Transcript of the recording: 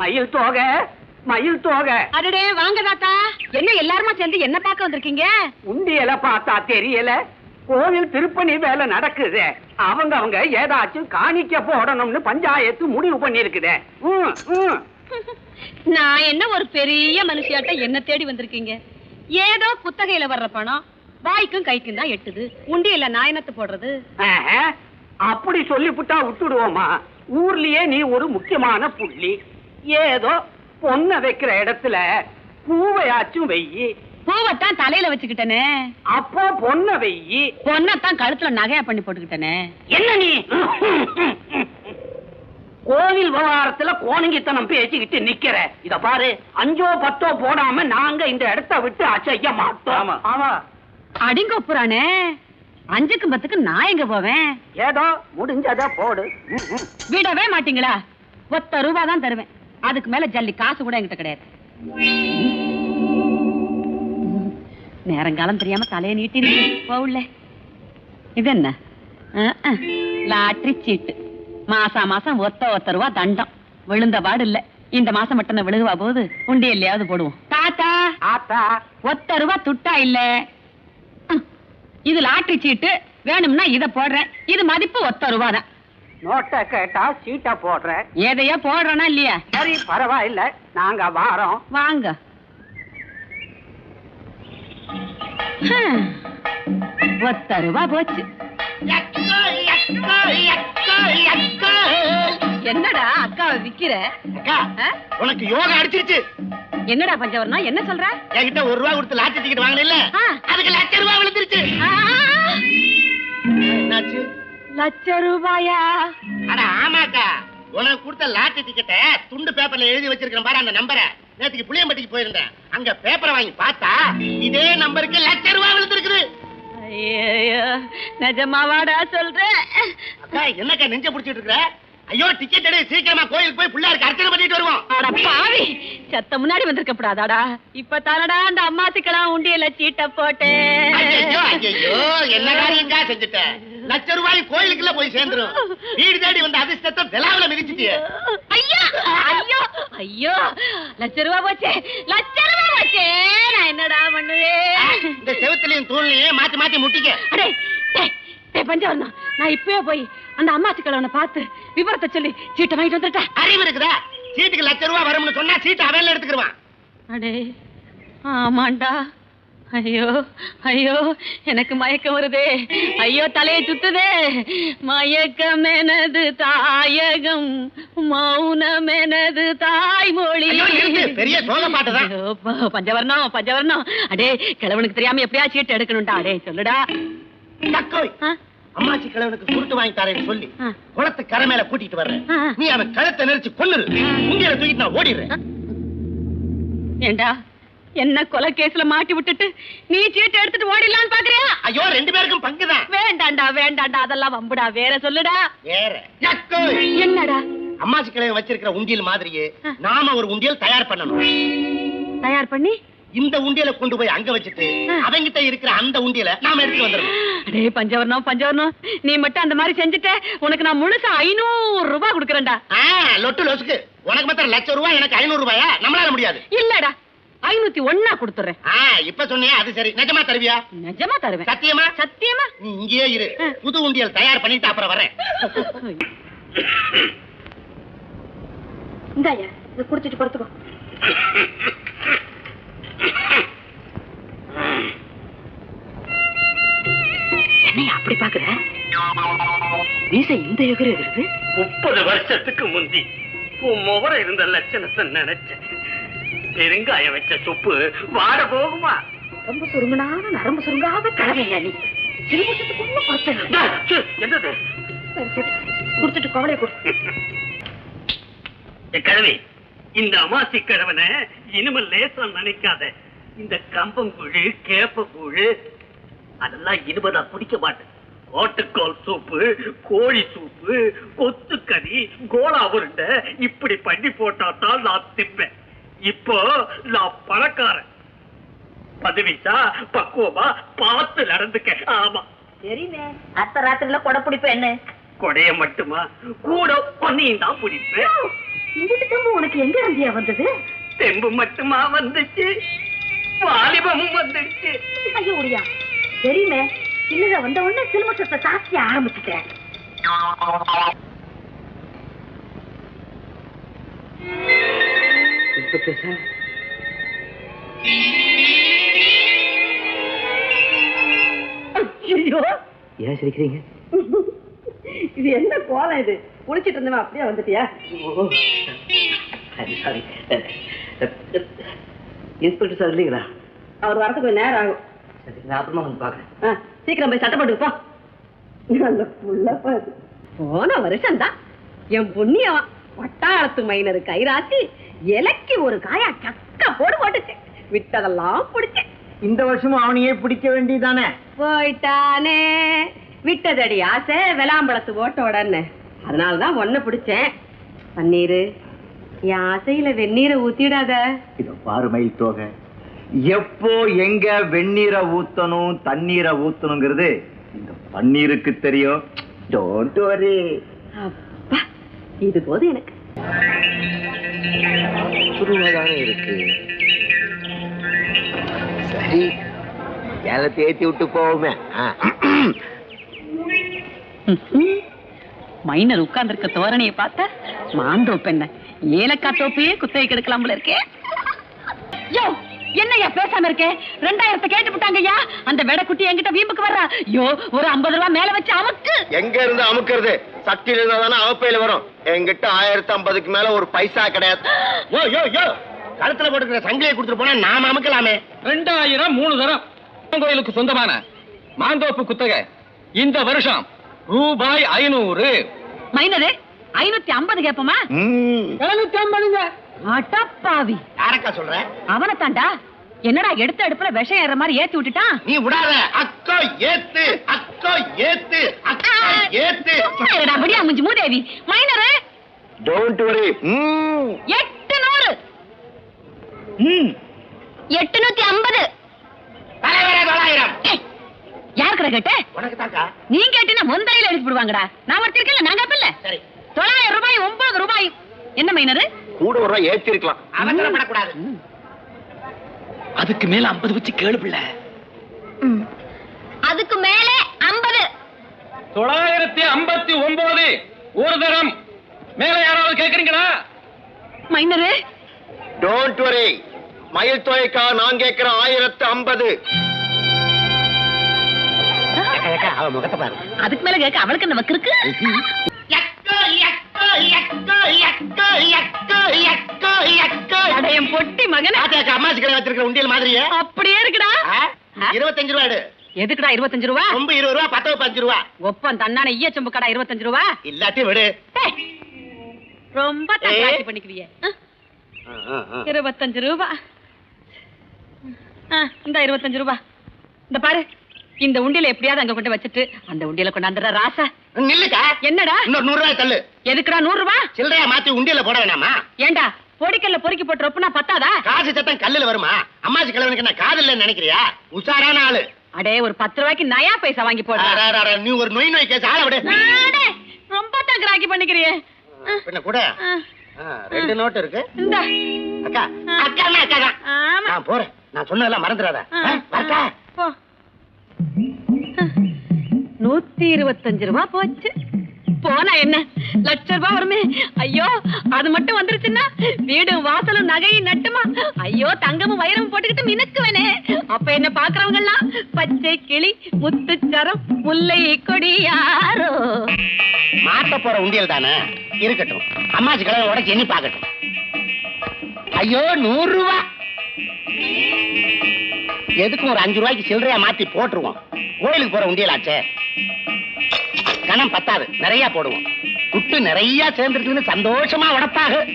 மயில் தோகை மயில் தோகை. அடடே வாங்க தாத்தா. என்ன எல்லாருமா சேர்ந்து என்ன பார்க்க வந்திருக்கீங்க? உண்டியல பார்த்தா தெரியல. கோவில் திருப்பணி வேலை நடக்குது. அவங்க அவங்க ஏதாச்சும் காணிக்க போடணும்னு பஞ்சாயத்து முடிவு பண்ணிருக்குதே. நான் என்ன ஒரு பெரிய மனுஷியாட்ட என்ன தேடி வந்திருக்கீங்க? ஏதோ குத்தகையில வர்ற பணம் வாய்க்கும் கைக்கும் தான் எட்டுது. உண்டியல்ல நாயனத்து போடுறது? அப்படி சொல்லிப்புட்டா விட்டுடுவோமா? ஊர்லயே நீ ஒரு முக்கியமான புள்ளி. ஏதோ பொண்ண வைக்கிற இடத்துல பூவையாச்சும் வெய்யி பூவைத்தான் தலையில வச்சுக்கிட்டனே. அப்போ பொண்ண வெய்யி பொண்ணத்தான் கழுத்துல நகையா பண்ணி போட்டுக்கிட்டனே. என்ன நீ? கோவில் விவகாரத்துல கோணங்கித்தனம் பேசிக்கிட்டு நிக்கிற. இத பாரு அஞ்சோ பத்தோ போடாம நாங்க இந்த இடத்த விட்டு அசைய மாட்டோம். ஆமா. அடிங்கொப்புறானே அஞ்சுக்கு பத்துக்கு நான் எங்க போவேன்? ஏதோ முடிஞ்சத போடு. விடவே மாட்டீங்களா? ஒத்த ரூபா தான் தருவேன். அதுக்கு மேல ஜல்லி காசு கூட என்கிட்ட கிடையாது. நேரங்காலம் தெரியாம தலையை நீட்டி போகல இது என்ன. லாட்டரி சீட்டு. மாசா மாசம் ஒத்த ஒத்த ரூபா தண்டம். விழுந்த பாடு இல்ல. இந்த மாசம் மட்டும் விழுகுவா போது உண்டி இல்லையாவது போடுவோம். தாத்தா! ஆத்தா! ஒத்த ரூபா துட்டா இல்ல. இது லாட்டரி சீட்டு. வேணும்னா இத போடுறேன். இது மதிப்பு ஒத்த ரூபா தான். நோட்டை கேட்டா சீட்டை போடுற எதையோ போடுறேனா இல்லையா? சரி பரவாயில்ல. நாங்க வாரோம். வாங்க. ஒத்த ரூபா போச்சு. என்னடா அக்காவை விக்கிற? அக்கா? உனக்கு யோகா அடிச்சிருச்சு. என்னடா பஞ்சவர்ணம் என்ன சொல்ற? என்கிட்ட ஒரு ரூபா கொடுத்து லாட்டரி டிக்கெட் வாங்கினேன்ல ஆ. அதுக்கு லட்ச ரூபா விழுந்துருச்சு. என்னாச்சு? லட்ச ரூபாயா? அட ஆமாக்கா உனக்கு கொடுத்த லாட்டரி டிக்கெட்டை துண்டு பேப்பர்ல எழுதி வச்சிருக்கேன் பாரு அந்த நம்பரை நேத்துக்கு புளியம்பட்டிக்கு போயிருந்தேன். அங்க பேப்பரை வாங்கி பார்த்தா இதே நம்பருக்கு லட்ச ரூபா விழுந்திருக்குது. ஐயோ நிஜமாவாடா சொல்ற? அக்கா என்னக்கா நெஞ்ச புடிச்சிட்டு இருக்கிற? ஐயோ டிக்கெட் எடு சீக்கிரமா கோயிலுக்கு போய் பிள்ளையாருக்கு அர்ச்சனை பண்ணிட்டு வருவோம். அட பாவி சத்த முன்னாடி வந்திருக்க கூடாதாடா இப்ப தானடா அந்த அம்மாத்துக்கெல்லாம் உண்டியல சீட்ட போட்டேன் ஐயோ ஐயோ என்ன காரியங்கா செஞ்சுட்ட? லட்ச ரூபாய் கோயிலுக்குள்ள போய் சேர்ந்துரும். வீடு தேடி வந்த அதிர்ஷ்டத்தை விழாவில மிதிச்சிட்டியே. ஐயோ ஐயோ ஐயோ லட்ச ரூபா போச்சே லட்ச ரூபா போச்சே நான் என்னடா பண்ணுவேன்? இந்த செவுத்துலயும் தூண்லயும் மாத்தி மாத்தி முட்டிக்க. அடே பஞ்சவர்ணம் நான் இப்பவே போய் அந்த அம்மாச்சி கிழவனை பார்த்து விவரத்தை சொல்லி சீட்டை வாங்கிட்டு வந்துட்டா அறிவு இருக்குதா? சீட்டுக்கு லட்ச ரூபாய் வரும்னு சொன்னா சீட்டு அவன்ல எடுத்துக்கிருவான். அடே ஆமாண்டா. ஐயோ ஐயோ எனக்கு மயக்கம் வருதே. ஐயோ தலையை சுத்துதே. மயக்கம் எனது தாயகம் மௌனம் எனது தாய்மொழி. பெரிய சோக பாட்டுதான். பஞ்சவர்ணம் பஞ்சவர்ணம். அடே கிழவனுக்கு தெரியாம எப்படியா சீட்டு எடுக்கணும்டா. அடே சொல்லுடா. தக்கோய் அம்மாச்சி கிழவனுக்கு குருட்டு வாங்கி தரேன்னு சொல்லி. குளத்து கரை மேல கூட்டிட்டு வர்றேன். நீ அவன் கழுத்தை நெரிச்சு கொன்னுரு. உண்டியல தூக்கிட்டு நான் ஓடிடுறேன். ஏண்டா? என்ன கொலை கேஸ்ல மாட்டி விட்டுட்டு நீ சீட்டு எடுத்துட்டு ஓடிடலான்னு பாக்குறியா? ஐயோ ரெண்டு பேருக்கும் பங்குதான். வேண்டாண்டா வேண்டாண்டா அதெல்லாம் வம்புடா வேற சொல்லுடா. வேற. என்னடா? அம்மாச்சி கிழவன் வச்சிருக்கிற உண்டியல் மாதிரியே. நாம ஒரு உண்டியல் தயார் பண்ணணும். தயார் பண்ணி? இந்த உண்டியலை கொண்டு போய் அங்க வச்சுட்டு. அவங்கிட்ட இருக்கிற அந்த உண்டியலை நாம எடுத்து வந்துடணும். அடே பஞ்சவர்ணம் பஞ்சவர்ணம் நீ மட்டும் அந்த மாதிரி செஞ்சுட்ட உனக்கு நான் முழுசா ஐநூறு ரூபாய் கொடுக்கறேன்டா. லொட்டு லொசுக்கு. உனக்கு மாத்திரம் லட்சம் ரூபாய் எனக்கு ஐநூறு ரூபாயா? நம்மளால முடியாது. இல்லடா. ஐநூத்தி ஒன்னா கொடுத்துறேன். ஆ இப்ப சொன்னியே? அது சரி. நிஜமா தருவியா? நிஜமா தருவேன். சத்தியமா? சத்தியமா? நீ இங்கேயே இரு. புது உண்டியல் தயார் பண்ணிட்டு அப்புறம் வரேன் இந்தாயா இது குடிச்சிட்டு படுத்துக்கோ. என்னையா அப்படி பாக்குற மீசை இந்த எகிரி எகிருது முப்பது வருஷத்துக்கு முந்தி உன் முகர இருந்த லட்சணத்தை நினைச்சேன். பெருங்காயம் வச்ச சொப்பு வாட போகுமா? ரொம்ப சுருங்கனான நரம்பு சுருங்காத கிழமையா நீ? என்னது? குடுத்துட்டு கவலை கொடு. கிழவி இந்த அமாசி கிழவனை இனிமேல் லேசா நினைக்காத. இந்த கம்பங்குழு கேப்பக்கூழு அதெல்லாம் இனிமேல் குடிக்க மாட்டேன். ஓட்டுக்கோல் சூப்பு கோழி சூப்பு கொத்துக்கறி கோலா உருண்டை இப்படி பண்ணி போட்டா தான் நான் திப்பேன். இப்போ நான் பணக்காரன். பதவிசா பக்குவமா பார்த்து நடந்துக்க. ஆமா. சரிண்ணே அத்த ராத்திரில கொடை பிடிப்ப என்ன? கொடைய மட்டுமா? கூட பொன்னையும் தான் பிடிப்பேன். தம்பு உனக்கு எங்க இருந்தியா வந்தது? தெம்பு மட்டுமா வந்துச்சு? வாலிபமும் வந்துடுச்சு ஐயோ முடியா தெரியுமே சின்னதா வந்த உடனே சிலுமசத்தை சாஸ்தி ஆரம்பிச்சுட்டேன். இன்ஸ்பெக்டர் சார் ஐயோ. ஏன் சிரிக்கிறீங்க? இது என்ன கோலம் இது? குளிச்சிட்டு இருந்தவன் அப்படியே வந்துட்டியா? சாரி சாரி இன்ஸ்பெக்டர் சார் இல்லைங்களா? அவர் வரதுக்கு கொஞ்சம் நேரம் ஆகும். சரி நான் அப்புறமா வந்து பார்க்குறேன். சீக்கிரம் போய் சட்டை போட்டு போ. அந்த புள்ள பாரு. போன வருஷம் தான் என் புண்ணியவன். வட்டாரத்து மைனர் கைராசி இலைக்கு ஒரு காயா சக்க போடு போட்டுச்சு. விட்டதெல்லாம் பிடிச்சேன் இந்த வருஷமும் அவனையே பிடிக்க வேண்டியதானே போயிட்டானே. விட்டதடி ஆசை விளாம்பழத்து ஓட்டோடன்னு அதனாலதான் ஒன்ன பிடிச்சேன். பன்னீரு என் ஆசையில வெந்நீரை ஊத்திடாத. இத பாரு மயில் தோகை. எப்போ எங்க வெந்நீரை ஊத்தணும் தண்ணீரை ஊத்தணுங்கிறது இந்த பன்னீருக்கு தெரியும். டோன்ட் வரி அப்பா இது போது எனக்கு. சுருவதானே இருக்கு. சரி ஏலத்தை ஏத்தி விட்டு போவோமே. மைனர் உட்கார்ந்திருக்க தோரணையை பார்த்தா மாந்தோ பெண்ண. ஏலக்காய் தோப்பையே குத்தகை கெடுக்கலாம் போல இருக்கே. யோ என்னய்யா பேசாம இருக்கே? ரெண்டாயிரத்தை கேட்டு விட்டாங்கய்யா அந்த வெடக்குட்டி என்கிட்ட வீம்புக்கு வர்றா? யோ ஒரு ஐம்பது ரூபாய் மேல வச்சு அமுக்கு. எங்க இருந்து அமுக்கிறது? சக்தியில இருந்தா தானே அவப்பையில வரும். என்கிட்ட ஆயிரத்தி ஐம்பதுக்கு மேல ஒரு பைசா கிடையாது. யோ யோ யோ. கழுத்துல போட்டுக்கிற சங்கிலியை கொடுத்துட்டு போனா நாம அமுக்கலாமே. ரெண்டாயிரம் மூணு தரம். கோயிலுக்கு சொந்தமான மாந்தோப்பு குத்தகை. இந்த வருஷம் ரூபாய் ஐநூறு. மைனரு ஐநூத்தி ஐம்பது கேப்பமா? ம். எழுநூத்தி ஐம்பதுங்க. அடப்பாவி. யாரக்கா சொல்ற? அவனை தாண்டா. என்னடா எடுத்த அடுப்புல விஷம் ஏற மாதிரி ஏத்தி விட்டுட்டான்? நீ விடாத. அக்கா ஏத்து அக்கா ஏத்து அக்கா. ஏத்து. என்னடா விடியா முஞ்சி மூதேவி மைனரு. டோன்ட் வரி ம். எட்டு நூறு ம். எட்டுநூத்தி ஐம்பது. தலைவரே தொள்ளாயிரம் யாருக்குற கேட்ட? உனக்கு தாக்கா நீ கேட்டினா முந்தையில எழுதி விடுவாங்கடா நான் ஒருத்தருக்கல நாங்க அப்பல்ல சரி. தொள்ளாயிரம் ரூபாய் ஒன்பது ரூபாய். என்ன மைனரு? கூட ஒரு ரூபாய் ஏத்தி இருக்கலாம் அவசரப்படக்கூடாது. அதுக்கு மேல ஐம்பது வச்சு கேளு பிள்ளை. அதுக்கு மேலே தொள்ளாயிரத்தி ஐம்பத்தி ஒன்பது ஒரு தரம் மேல யாராவது கேக்குறீங்களா மைனரு. டோன்ட் வரி மயில் தொகைக்கா நான் கேட்கிற ஆயிரத்து ஐம்பது. அக்கா, அவ முகத்தை பாரு அதுக்கு மேல கேட்க அவளுக்கு என்ன வக்கிருக்கு echo, echo, echo, echo, echo, echo, echo. அடையம் பொட்டி மகனே. அம்மாச்சி கடை வச்சிருக்கிற உண்டியல் மாதிரியே. அப்படியே இருக்குடா? இருபத்தஞ்சு ரூபா எடு. எதுக்குடா இருபத்தஞ்சு ரூபா? ரொம்ப இருபது ரூபா பத்து பஞ்சு ரூபா. ஒப்பம் தன்னான ஈய சொம்பு கடா இருபத்தஞ்சு ரூபா? இல்லாட்டி விடு. ரொம்ப பண்ணிக்குவிய. இருபத்தஞ்சு ரூபா. இந்த இருபத்தஞ்சு ரூபா. இந்த பாரு இந்த உண்டியல எப்படியாவது அங்க கொண்டு வச்சுட்டு அந்த உண்டியல கொண்டாந்துற ராசா. நில்லுக்கா. என்னடா? இன்னொரு நூறு ரூபாய் தள்ளு. எதுக்குடா நூறு சில்லறையா மாத்தி உண்டியல போட வேணாமா? ஏண்டா பொடிக்கல்ல பொறுக்கி போட்டு ரொப்புனா பத்தாதா? காசு சத்தம் கல்லுல வருமா? அம்மாச்சி கிழவனுக்கு என்ன காதல் நினைக்கிறியா? உஷாரான ஆளு. அடே ஒரு பத்து ரூபாய்க்கு நயா பைசா வாங்கி போடுற. நீ ஒரு நொய் நொய் கேஸ் ஆள விடு. ரொம்ப தான் கிராக்கி பண்ணிக்கிறியே பின்ன கூட. ரெண்டு நோட்டு இருக்கு. இந்தா. அக்கா அக்கா அக்கா நான் போறேன். நான் சொன்னதெல்லாம் மறந்துடாத. வரட்டா? போ. நூத்தி இருபத்தஞ்சு ரூபா போச்சு. போனா என்ன? லட்ச ரூபாய் வருமே. ஐயோ அது மட்டும் வந்துருச்சுன்னா வீடும் வாசலும் நகையும் நட்டுமா? ஐயோ தங்கமும் வைரமும் போட்டுக்கிட்டு மினுக்குவனே. அப்ப என்ன பாக்குறவங்க எல்லாம் பச்சை கிளி முத்துச்சரம் முல்லை கொடி யாரோ? மாத்த போற உண்டியல் தானே? இருக்கட்டும். அம்மாச்சி கிழவன் உடச்சு எண்ணி பாக்கட்டும் ஐயோ நூறு ரூபா எதுக்கும் ஒரு அஞ்சு ரூபாய்க்கு சில்லறையா மாத்தி போட்டுருவோம். கோயிலுக்கு போற உண்டியலாச்சே. கணம் பத்தாது. நிறைய போடுவோம். குட்டு நிறைய சேர்ந்துருக்குன்னு சந்தோஷமா உடப்பாக.